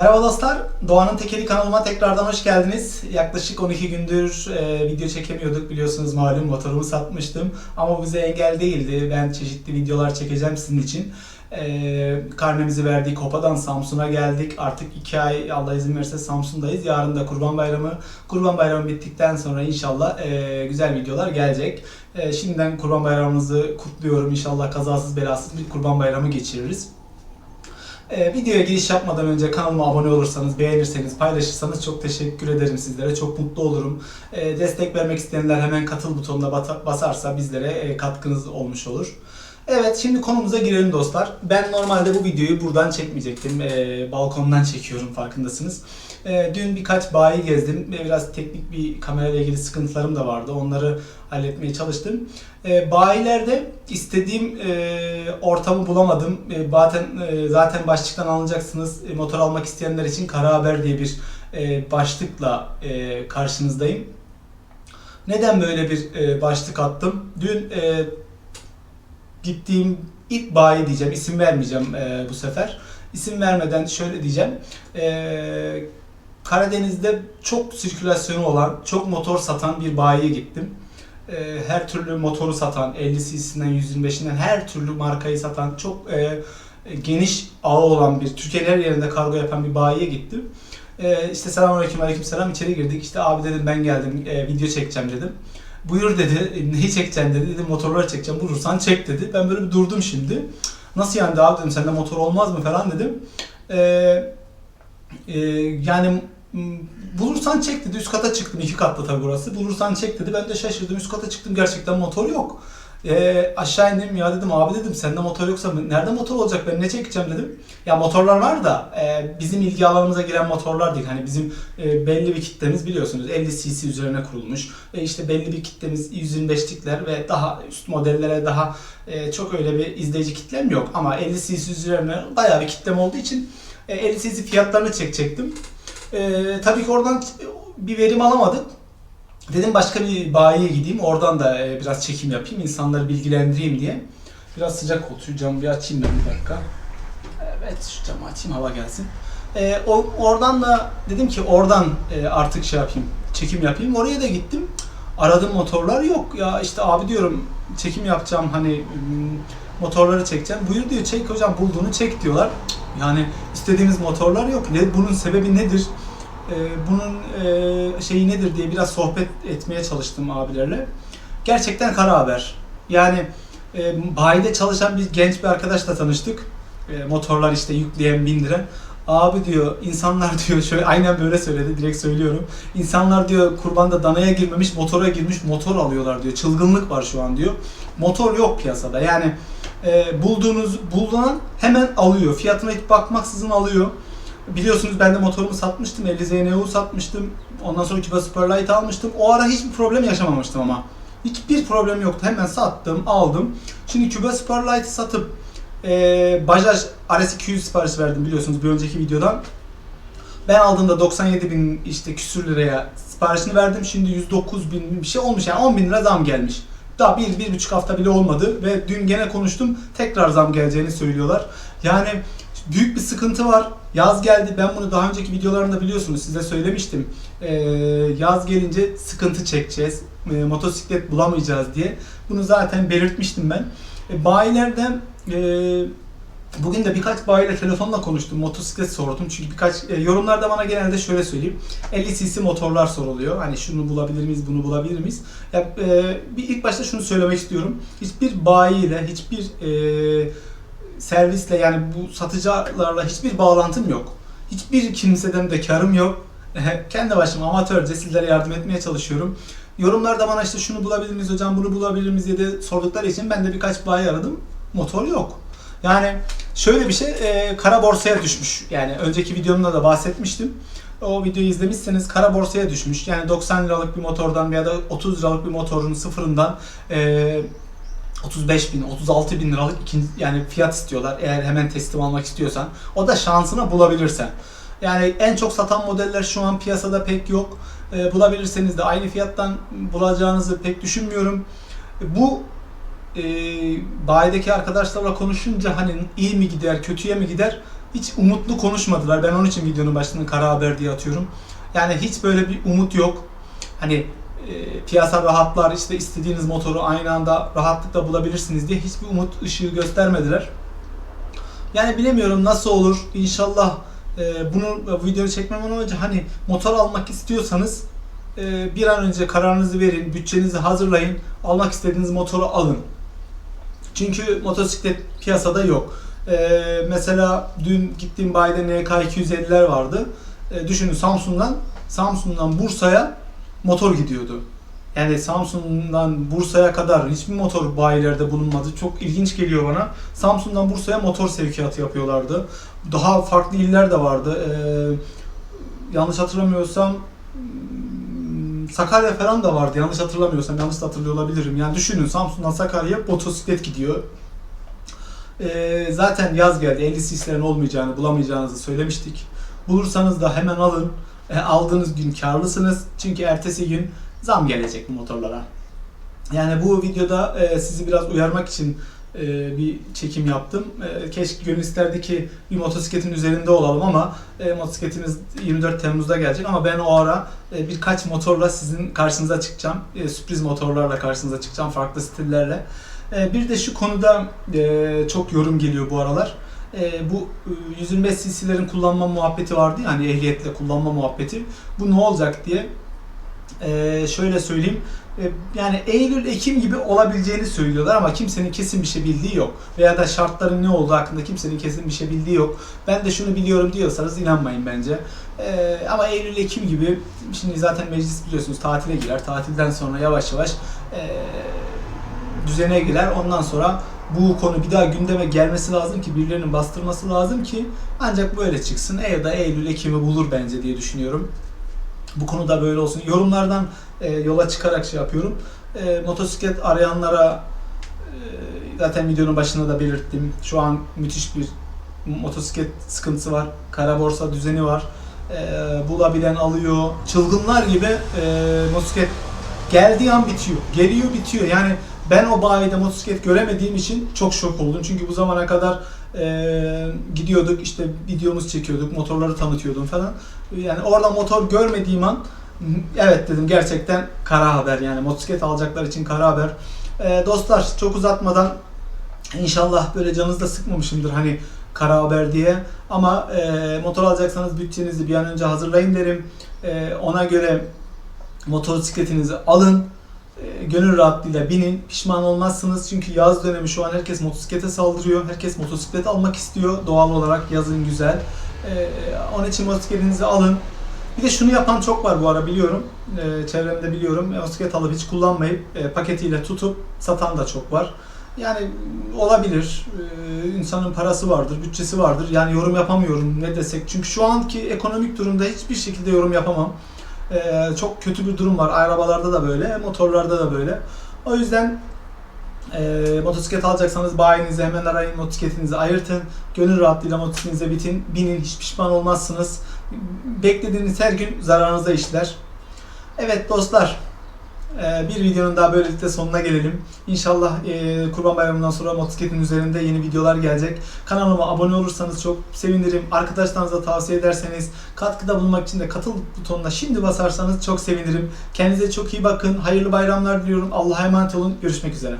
Merhaba dostlar, Doğan'ın Tekeli kanalıma tekrardan hoş geldiniz. Yaklaşık 12 gündür e, video çekemiyorduk biliyorsunuz malum motorumu satmıştım. Ama bize engel değildi. Ben çeşitli videolar çekeceğim sizin için. E, karnemizi verdik, Kopa'dan Samsun'a geldik. Artık 2 ay Allah izin verirse Samsun'dayız. Yarın da Kurban Bayramı. Kurban Bayramı bittikten sonra inşallah e, güzel videolar gelecek. E, şimdiden Kurban Bayramımızı kutluyorum. İnşallah kazasız belasız bir Kurban Bayramı geçiririz. Ee, videoya giriş yapmadan önce kanalıma abone olursanız, beğenirseniz, paylaşırsanız çok teşekkür ederim sizlere. Çok mutlu olurum. Ee, destek vermek isteyenler hemen katıl butonuna basarsa bizlere e, katkınız olmuş olur. Evet şimdi konumuza girelim dostlar. Ben normalde bu videoyu buradan çekmeyecektim. Ee, balkondan çekiyorum farkındasınız. Ee, dün birkaç bayi gezdim. Ee, Biraz teknik bir kamerayla ilgili sıkıntılarım da vardı. Onları halletmeye çalıştım. E, bayilerde istediğim e, ortamı bulamadım. E, zaten e, zaten başlıktan anlayacaksınız. E, motor almak isteyenler için Kara Haber diye bir e, başlıkla e, karşınızdayım. Neden böyle bir e, başlık attım? Dün e, gittiğim ilk bayi diyeceğim, isim vermeyeceğim e, bu sefer. İsim vermeden şöyle diyeceğim. E, Karadeniz'de çok sirkülasyonu olan, çok motor satan bir bayiye gittim. E, her türlü motoru satan, 50 cc'sinden 125'inden her türlü markayı satan, çok e, geniş ağı olan bir, Türkiye'nin her yerinde kargo yapan bir bayiye gittim. E, işte selamünaleyküm, aleykümselam içeri girdik. İşte abi dedim ben geldim, e, video çekeceğim dedim. Buyur dedi, "E, neyi çekeceksin dedi. Dedim motorları çekeceğim, bulursan çek dedi. Ben böyle bir durdum şimdi. Nasıl yani abi dedim, sende motor olmaz mı falan dedim. E, e, yani bulursan çek dedi. Üst kata çıktım. iki katlı tabii burası. Bulursan çek dedi. Ben de şaşırdım. Üst kata çıktım. Gerçekten motor yok. E, aşağı indim ya dedim abi dedim sende motor yoksa nerede motor olacak ben ne çekeceğim dedim. Ya motorlar var da e, bizim ilgi alanımıza giren motorlar değil. Hani bizim e, belli bir kitlemiz biliyorsunuz 50 cc üzerine kurulmuş. E, işte belli bir kitlemiz 125'likler ve daha üst modellere daha e, çok öyle bir izleyici kitlem yok. Ama 50 cc üzerine bayağı bir kitlem olduğu için e, 50 cc fiyatlarını çekecektim. E, tabii ki oradan bir verim alamadık. Dedim başka bir bayiye gideyim. Oradan da e, biraz çekim yapayım. insanları bilgilendireyim diye. Biraz sıcak oldu. Camı bir açayım ben bir dakika. Evet şu camı açayım hava gelsin. E, o, oradan da dedim ki oradan e, artık şey yapayım. Çekim yapayım. Oraya da gittim. Aradım motorlar yok. Ya işte abi diyorum çekim yapacağım hani motorları çekeceğim. Buyur diyor çek hocam bulduğunu çek diyorlar. Yani istediğimiz motorlar yok. Ne, bunun sebebi nedir? Ee, bunun e, şeyi nedir diye biraz sohbet etmeye çalıştım abilerle. Gerçekten kara haber. Yani e, bayide çalışan bir genç bir arkadaşla tanıştık. E, motorlar işte yükleyen, bindiren. Abi diyor insanlar diyor şöyle aynen böyle söyledi direkt söylüyorum. İnsanlar diyor kurbanda danaya girmemiş motora girmiş motor alıyorlar diyor. Çılgınlık var şu an diyor. Motor yok piyasada. Yani e, bulduğunuz bulunan hemen alıyor. Fiyatına hiç bakmaksızın alıyor. Biliyorsunuz ben de motorumu satmıştım. 50 ZNU satmıştım. Ondan sonra Cuba Superlight almıştım. O ara hiçbir problem yaşamamıştım ama. Hiçbir problem yoktu. Hemen sattım, aldım. Şimdi Cuba Superlight'ı satıp e, Bajaj RS200 sipariş verdim biliyorsunuz bir önceki videodan. Ben aldığımda 97 bin işte küsür liraya siparişini verdim. Şimdi 109 bin bir şey olmuş yani 10 bin lira zam gelmiş. Daha bir, bir buçuk hafta bile olmadı ve dün gene konuştum tekrar zam geleceğini söylüyorlar. Yani büyük bir sıkıntı var. Yaz geldi. Ben bunu daha önceki videolarımda biliyorsunuz size söylemiştim. Ee, yaz gelince sıkıntı çekeceğiz. Ee, motosiklet bulamayacağız diye. Bunu zaten belirtmiştim ben. E, bayilerden e, bugün de birkaç bayiyle telefonla konuştum. Motosiklet sordum. Çünkü birkaç e, yorumlarda bana genelde şöyle söyleyeyim. 50 cc motorlar soruluyor. Hani şunu bulabilir miyiz, bunu bulabilir miyiz? Ya, e, bir ilk başta şunu söylemek istiyorum. Hiçbir bayiyle, hiçbir e, servisle yani bu satıcılarla hiçbir bağlantım yok. Hiçbir kimseden de karım yok. Kendi başıma amatörce sizlere yardım etmeye çalışıyorum. Yorumlarda bana işte şunu bulabilir miyiz hocam bunu bulabilir miyiz diye de sordukları için ben de birkaç bayi aradım. Motor yok. Yani şöyle bir şey e, kara borsaya düşmüş. Yani önceki videomda da bahsetmiştim. O videoyu izlemişseniz kara borsaya düşmüş. Yani 90 liralık bir motordan ya da 30 liralık bir motorun sıfırından e, 35 bin, 36 bin liralık ikinci, yani fiyat istiyorlar eğer hemen teslim almak istiyorsan. O da şansına bulabilirsen. Yani en çok satan modeller şu an piyasada pek yok. E, bulabilirseniz de aynı fiyattan bulacağınızı pek düşünmüyorum. Bu e, bayideki arkadaşlarla konuşunca hani iyi mi gider, kötüye mi gider hiç umutlu konuşmadılar. Ben onun için videonun başlığını kara haber diye atıyorum. Yani hiç böyle bir umut yok. Hani e, piyasa rahatlar işte istediğiniz motoru aynı anda rahatlıkla bulabilirsiniz diye hiçbir umut ışığı göstermediler. Yani bilemiyorum nasıl olur. İnşallah e, bunu bu videoyu çekmemden önce hani motor almak istiyorsanız e, bir an önce kararınızı verin, bütçenizi hazırlayın, almak istediğiniz motoru alın. Çünkü motosiklet piyasada yok. E, mesela dün gittiğim bayide NK 250'ler vardı. E, düşünün Samsun'dan Samsun'dan Bursa'ya motor gidiyordu. Yani Samsun'dan Bursa'ya kadar hiçbir motor bayilerde bulunmadı. Çok ilginç geliyor bana. Samsun'dan Bursa'ya motor sevkiyatı yapıyorlardı. Daha farklı iller de vardı. Ee, yanlış hatırlamıyorsam Sakarya falan da vardı. Yanlış hatırlamıyorsam, yanlış hatırlıyor olabilirim. Yani düşünün Samsun'dan Sakarya'ya motosiklet gidiyor. Ee, zaten yaz geldi. 50 cc'lerin olmayacağını, bulamayacağınızı söylemiştik. Bulursanız da hemen alın. E, aldığınız gün karlısınız. Çünkü ertesi gün zam gelecek bu motorlara. Yani bu videoda e, sizi biraz uyarmak için e, bir çekim yaptım. E, keşke gönül isterdi ki bir motosikletin üzerinde olalım ama e, motosikletimiz 24 Temmuz'da gelecek ama ben o ara e, birkaç motorla sizin karşınıza çıkacağım. E, sürpriz motorlarla karşınıza çıkacağım farklı stillerle. E, bir de şu konuda e, çok yorum geliyor bu aralar. E, bu e, 125 cc'lerin kullanma muhabbeti vardı ya hani ehliyetle kullanma muhabbeti. Bu ne olacak diye ee, şöyle söyleyeyim. Ee, yani Eylül, Ekim gibi olabileceğini söylüyorlar ama kimsenin kesin bir şey bildiği yok. Veya da şartların ne olduğu hakkında kimsenin kesin bir şey bildiği yok. Ben de şunu biliyorum diyorsanız inanmayın bence. Ee, ama Eylül, Ekim gibi şimdi zaten meclis biliyorsunuz tatile girer. Tatilden sonra yavaş yavaş ee, düzene girer. Ondan sonra bu konu bir daha gündeme gelmesi lazım ki birilerinin bastırması lazım ki ancak böyle çıksın. Evde Eylül, Ekim'i bulur bence diye düşünüyorum. Bu konuda böyle olsun. Yorumlardan e, yola çıkarak şey yapıyorum. E, motosiklet arayanlara e, zaten videonun başında da belirttim. Şu an müthiş bir motosiklet sıkıntısı var. Kara borsa düzeni var. E, bulabilen alıyor. Çılgınlar gibi e, motosiklet geldiği an bitiyor. Geliyor bitiyor. Yani ben o bayide motosiklet göremediğim için çok şok oldum. Çünkü bu zamana kadar e, gidiyorduk işte videomuz çekiyorduk, motorları tanıtıyordum falan. Yani orada motor görmediğim an evet dedim gerçekten kara haber yani motosiklet alacaklar için kara haber. E, dostlar çok uzatmadan inşallah böyle canınızı da sıkmamışımdır hani kara haber diye. Ama e, motor alacaksanız bütçenizi bir an önce hazırlayın derim. E, ona göre motosikletinizi alın. E, gönül rahatlığıyla binin. Pişman olmazsınız çünkü yaz dönemi şu an herkes motosiklete saldırıyor. Herkes motosiklet almak istiyor doğal olarak yazın güzel. E, onun için motosikletinizi alın. Bir de şunu yapan çok var bu ara biliyorum. E, çevremde biliyorum. Motosiklet alıp hiç kullanmayıp e, paketiyle tutup satan da çok var. Yani olabilir. Ee, insanın parası vardır, bütçesi vardır. Yani yorum yapamıyorum ne desek. Çünkü şu anki ekonomik durumda hiçbir şekilde yorum yapamam. Ee, çok kötü bir durum var. Arabalarda da böyle, motorlarda da böyle. O yüzden e, motosiklet alacaksanız bayinizi hemen arayın, motosikletinizi ayırtın. Gönül rahatlığıyla motosiklinize bitin, binin, hiç pişman olmazsınız. Beklediğiniz her gün zararınıza işler. Evet dostlar, bir videonun daha böylelikle sonuna gelelim. İnşallah e, Kurban Bayramı'ndan sonra motosikletin üzerinde yeni videolar gelecek. Kanalıma abone olursanız çok sevinirim. Arkadaşlarınıza tavsiye ederseniz, katkıda bulunmak için de katıl butonuna şimdi basarsanız çok sevinirim. Kendinize çok iyi bakın. Hayırlı bayramlar diliyorum. Allah'a emanet olun. Görüşmek üzere.